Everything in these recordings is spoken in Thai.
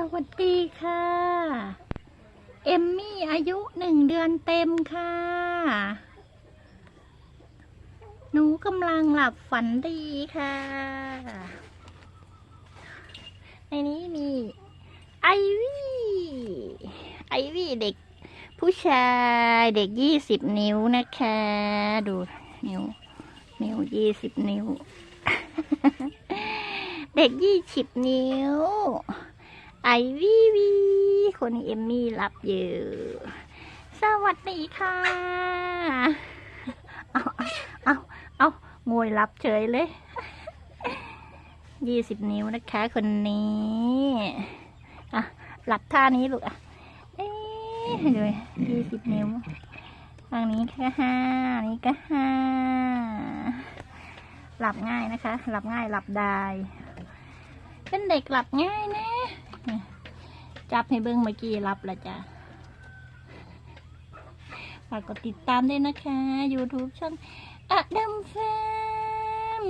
สวัสดีค่ะ เอมมี่อายุหนึ่งเดือนเต็มค่ะ หนูกำลังหลับฝันดีค่ะ ในนี้มีไอวี่ไอวี่เด็กผู้ชายเด็กยี่สิบนิ้วนะคะ ดูนิ้ว นิ้วยี่สิบนิ้ว เด็กยี่สิบนิ้ว ไอวีวีคนเอมมี่รับอยู่สวัสดีค่ะ เอาเอาเอางวยรับเฉยเลย ยี่สิบนิ้วนะคะคนนี้อะหลับท่านี้ลูกอะ เอ๊ะดูยี่สิบนิ้วทางนี้ก็ห้านี้ก็ห้าหลับง่ายนะคะ หลับง่ายหลับได้ เป็นเด็กหลับง่ายนะ่ จับให้เบิ้งเมื่อกี้หลับล้วจ้ะฝากกดติดตามด้วยนะคะ YouTube ช่องอะดัมแฟม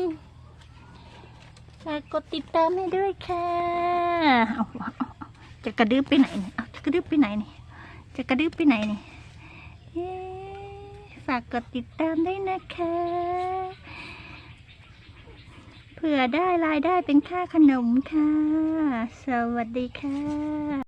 ฝากกดติดตามให้ด้วยค่ะเอาจะกระดึ๊บไปไหนเนี่ยเอาจะกระดึ๊บไปไหนเนี่ยจะกระดึ๊บไปไหนเนี่ยฝากกดติดตามด้วยนะคะ เผื่อได้รายได้เป็นค่าขนมค่ะ สวัสดีค่ะ